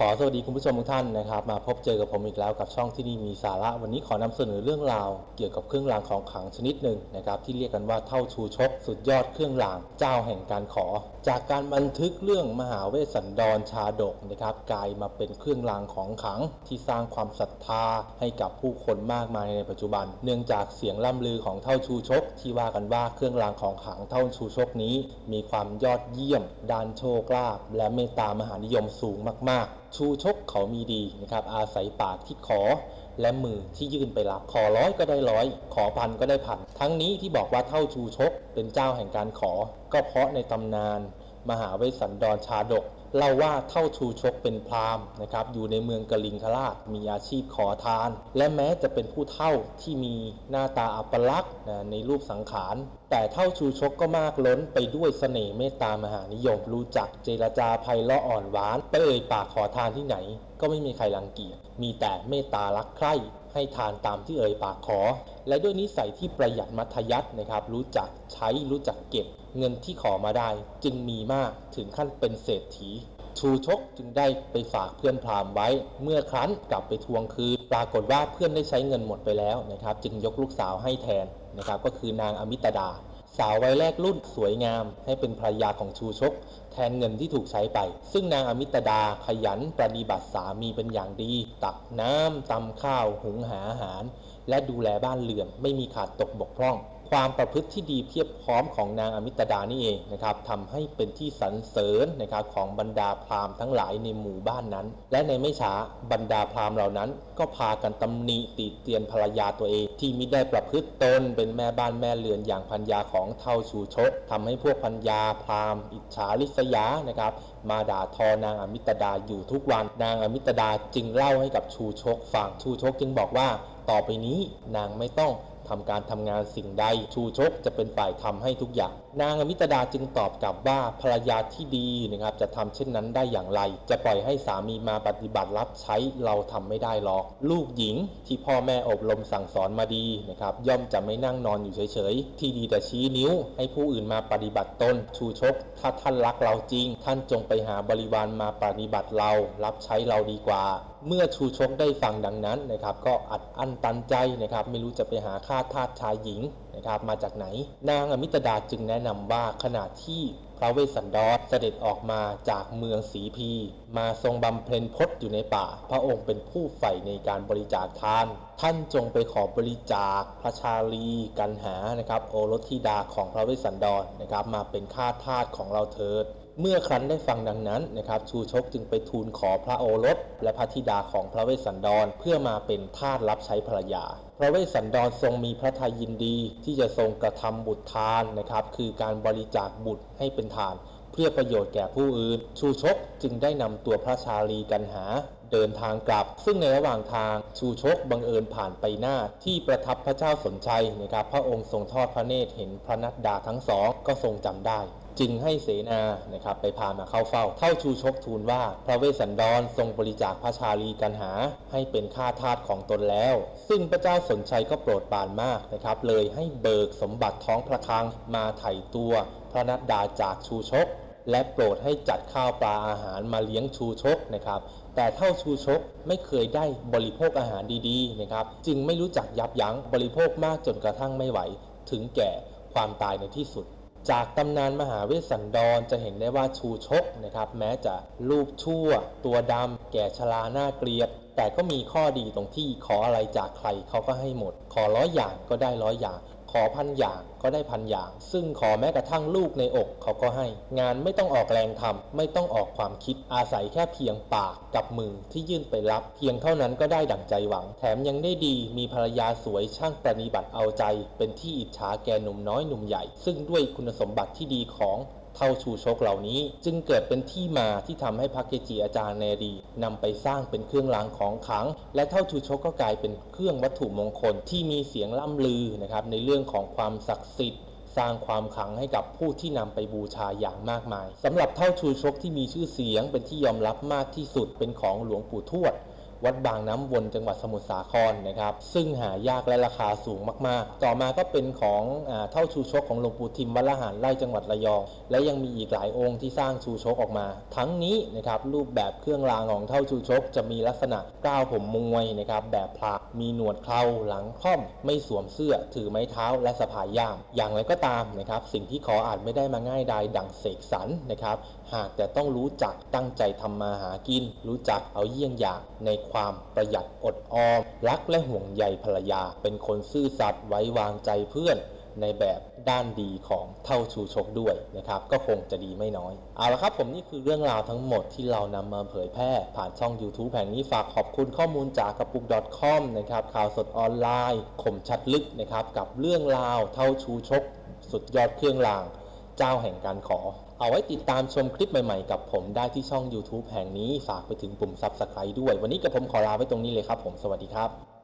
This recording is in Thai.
ขอสวัสดีคุณผู้ชมทุกท่านนะครับ มาพบเจอกับผมอีกแล้วกับช่องที่นี่มีสาระ วันนี้ขอนำเสนอเรื่องราว เกี่ยวกับเครื่องรางของขลังชนิดหนึ่งนะครับที่เรียกกันว่าเท่าชูชก สุดยอดเครื่องรางเจ้าแห่งการขอ จากการบันทึกเรื่องมหาเวสสันดรชาดกนะครับกลายมาเป็นเครื่องรางของขลังที่สร้างความศรัทธาให้กับผู้คนมากมายในปัจจุบัน เนื่องจากเสียงล่ำลือของเท่าชูชก ที่ว่ากันว่าเครื่องรางของขลังเท่าชูชกนี้ มีความยอดเยี่ยมด้านโชคลาภและเมตตามหานิยมสูงมากๆชูชกเขามีดีนะครับ อาศัยปากที่ขอ และมือที่ยื่นไปรับ ขอร้อยก็ได้ร้อย ขอพันก็ได้พัน ทั้งนี้ที่บอกว่าเท่าชูชกเป็นเจ้าแห่งการขอ ก็เพราะในตำนาน มหาเวสสันดรชาดก เล่าว่าเท่าชูชกเป็นพราหมณ์นะครับอยู่ในเมืองกลิงคราชมีอาชีพขอทาน และแม้จะเป็นผู้เท่าที่มีหน้าตาอัปลักษณ์ในรูปสังขาร แต่เท่าชูชกก็มากล้นไปด้วยเสน่ห์เมตตามหานิยม รู้จักเจรจาไพเราะอ่อนหวานไปเอ่ยปากขอทานที่ไหน ก็ไม่มีใครรังเกียจมีแต่เมตตารักใคร่ให้ทานตามที่เอ่ยปากขอ และด้วยนิสัยที่ประหยัดมัธยัตินะครับรู้จักใช้รู้จักเก็บ เงินที่ขอมาได้จึงมีมากถึงขั้นเป็นเศรษฐี ชูชกจึงได้ไปฝากเพื่อนพราหมณ์ไว้ เมื่อครั้นกลับไปทวงคืนปรากฏว่าเพื่อนได้ใช้เงินหมดไปแล้วนะครับ จึงยกลูกสาวให้แทนนะครับ ก็คือนางอมิตดา สาววัยแรกรุ่นสวยงาม ให้เป็นภรรยาของชูชก แทนเงินที่ถูกใช้ไป ซึ่งนางอมิตดาขยันปฏิบัติสามีเป็นอย่างดี ตักน้ำตำข้าว หุงหาอาหาร และดูแลบ้านเรือนไม่มีขาดตกบกพร่อง ความประพฤติที่ดีเพียบพร้อมของนางอมิตดานี่เองนะครับทำให้เป็นที่สรรเสริญนะครับของบรรดาพราหมณ์ทั้งหลายในหมู่บ้านนั้น และในไม่ช้าบรรดาพราหมณ์เหล่านั้น ก็พากันตำหนิติเตียนภรรยาตัวเอง ที่มิได้ประพฤติตนเป็นแม่บ้านแม่เรือนอย่างพัญญาของเท่าชูชกทำให้พวกพัญญาพราหมณ์อิจฉาริษยานะครับ มาด่าทอนางอมิตดาอยู่ทุกวัน นางอมิตดาจึงเล่าให้กับชูชกฟังชูชกจึงบอกว่า ต่อไปนี้นางไม่ต้อง ทำการทำงานสิ่งใด ชูชกจะเป็นฝ่ายทำให้ทุกอย่าง นางอมิตดาจึงตอบกลับว่าภรรยาที่ดีนะครับจะทำเช่นนั้นได้อย่างไร จะปล่อยให้สามีมาปฏิบัติรับใช้เราทำไม่ได้หรอก ลูกหญิงที่พ่อแม่อบรมสั่งสอนมาดีนะครับย่อมจะไม่นั่งนอนอยู่เฉยๆ ที่ดีแต่ชี้นิ้ว ให้ผู้อื่นมาปฏิบัติตน ชูชก ถ้าท่านรักเราจริง ท่านจงไปหาบริวารมาปฏิบัติเรา รับใช้เราดีกว่า เมื่อชูชกได้ฟังดังนั้นนะครับก็อัดอั้นตันใจนะครับไม่รู้จะไปหาค่าาทาสชายหญิงนะครับมาจากไหน นางอมิตดาจึงแนะนำว่าขณะที่พระเวสสันดรเสด็จออกมาจากเมืองสีพี มาทรงบำเพ็ญพจน์อยู่ในป่า พระองค์เป็นผู้ใฝ่ในการบริจาคทาน ท่านจงไปขอบริจาคพระชาลีกันหานะครับ โอรสธิดาของพระเวสสันดรนะครับ มาเป็นข้าทาสของเราเถิด เมื่อครั้นได้ฟังดังนั้นนะครับชูชกจึงไปทูลขอพระโอรส และพระธิดาของพระเวสสันดรเพื่อมาเป็นทาสรับใช้ภรรยา พระเวสสันดรทรงมีพระทัยยินดี ที่จะทรงกระทำบุตรทานนะครับ คือการบริจาคบุตรให้เป็นทาน เพื่อประโยชน์แก่ผู้อื่น ชูชกจึงได้นำตัวพระชาลีกันหาเดินทางกลับ ซึ่งในระหว่างทางชูชกบังเอิญผ่านไปหน้า ที่ประทับพระเจ้าสนชัยนะครับ พระองค์ทรงทอดพระเนตรเห็นพระนัดดาทั้งสองก็ทรงจำได้ จึงให้เสนานะครับไปพามาเข้าเฝ้า เท่าชูชกทูลว่า พระเวสสันดรทรงบริจาคพระชาลีกันหา ให้เป็นข้าทาสของตนแล้ว ซึ่งพระเจ้าสนชัยก็โปรดปานมากนะครับเลยให้เบิกสมบัติท้องพระคลังมาไถ่ตัว พระนัดดาจากชูชก และโปรดให้จัดข้าวปลาอาหารมาเลี้ยงชูชกนะครับแต่เท่าชูชกไม่เคยได้บริโภคอาหารดีๆนะครับจึงไม่รู้จักยับยั้งบริโภคมากจนกระทั่งไม่ไหว ถึงแก่ความตายในที่สุด จากตำนานมหาเวสสันดรจะเห็นได้ว่าชูชกนะครับแม้จะรูปชั่ว ตัวดำแก่ชราหน้าเกลียด แต่ก็มีข้อดีตรงที่ขออะไรจากใครเขาก็ให้หมด ขอร้อยอย่างก็ได้ร้อยอย่าง อพันอย่างก็ได้พันอย่าง ซึ่งขอแม้กระทั่งลูกในอกเขาก็ให้ งานไม่ต้องออกแรงทำไม่ต้องออกความคิดอาศัยแค่เพียงปากกับมือที่ยื่นไปรับ เพียงเท่านั้นก็ได้ดั่งใจหวัง แถมยังได้ดีมีภรรยาสวยช่างประนิบัติเอาใจ เป็นที่อิจฉาแก่หนุ่มน้อยหนุ่มใหญ่ ซึ่งด้วยคุณสมบัติที่ดีของ เท่าชูชกเหล่านี้ จึงเกิดเป็นที่มาที่ทำให้พระเกจิอาจารย์ในอดีตนำไปสร้างเป็นเครื่องรางของขลัง และเท่าชูชกก็กลายเป็นเครื่องวัตถุมงคลที่มีเสียงล่ำลือนะครับในเรื่องของความศักดิ์สิทธิ์สร้างความขลังให้กับผู้ที่นำไปบูชาอย่างมากมายสำหรับเท่าชูชกที่มีชื่อเสียงเป็นที่ยอมรับมากที่สุดเป็นของหลวงปู่ทวด วัดบางน้ำวนจังหวัดสมุทรสาครนะครับ ซึ่งหายากและราคาสูงมาก ๆ ต่อมาก็เป็นของอเท่าชูชกของหลวงปู่ทิมวัดละหารไร่จังหวัดระยอง และยังมีอีกหลายองค์ที่สร้างชูชกออกมา ทั้งนี้นะครับรูปแบบเครื่องรางของเท่าชูชกจะมีลักษณะก้าวผมมวยนะครับแบบพลากมีหนวดเคราหลังค่อม ไม่สวมเสื้อถือไม้เท้าและสะพายย่าม อย่างไรก็ตามนะครับสิ่งที่ขออาจไม่ได้มาง่ายดายดังเสกสรรนะครับ หากแต่ต้องรู้จักตั้งใจทำมาหากิน รู้จักเอาเยี่ยงอย่างในความประหยัดอดออม รักและห่วงใยภรรยา เป็นคนซื่อสัตย์ไว้วางใจเพื่อนในแบบด้านดีของเท่าชูชกด้วยนะครับ ก็คงจะดีไม่น้อย เอาละครับผมนี่คือเรื่องราวทั้งหมดที่เรานำมาเผยแพร่ ผ่านช่อง YouTube แห่งนี้ฝากขอบคุณข้อมูลจากกระปุก .com นะครับข่าวสดออนไลน์คมชัดลึกนะครับ กับเรื่องราวเท่าชูชก สุดยอดเครื่องราง เจ้าแห่งการขอ เอาไว้ติดตามชมคลิปใหม่ๆ กับผมได้ที่ช่อง YouTube แห่งนี้ฝากไปถึงปุ่ม Subscribe ด้วย วันนี้กับผมขอลาไว้ตรงนี้เลยครับผมสวัสดีครับ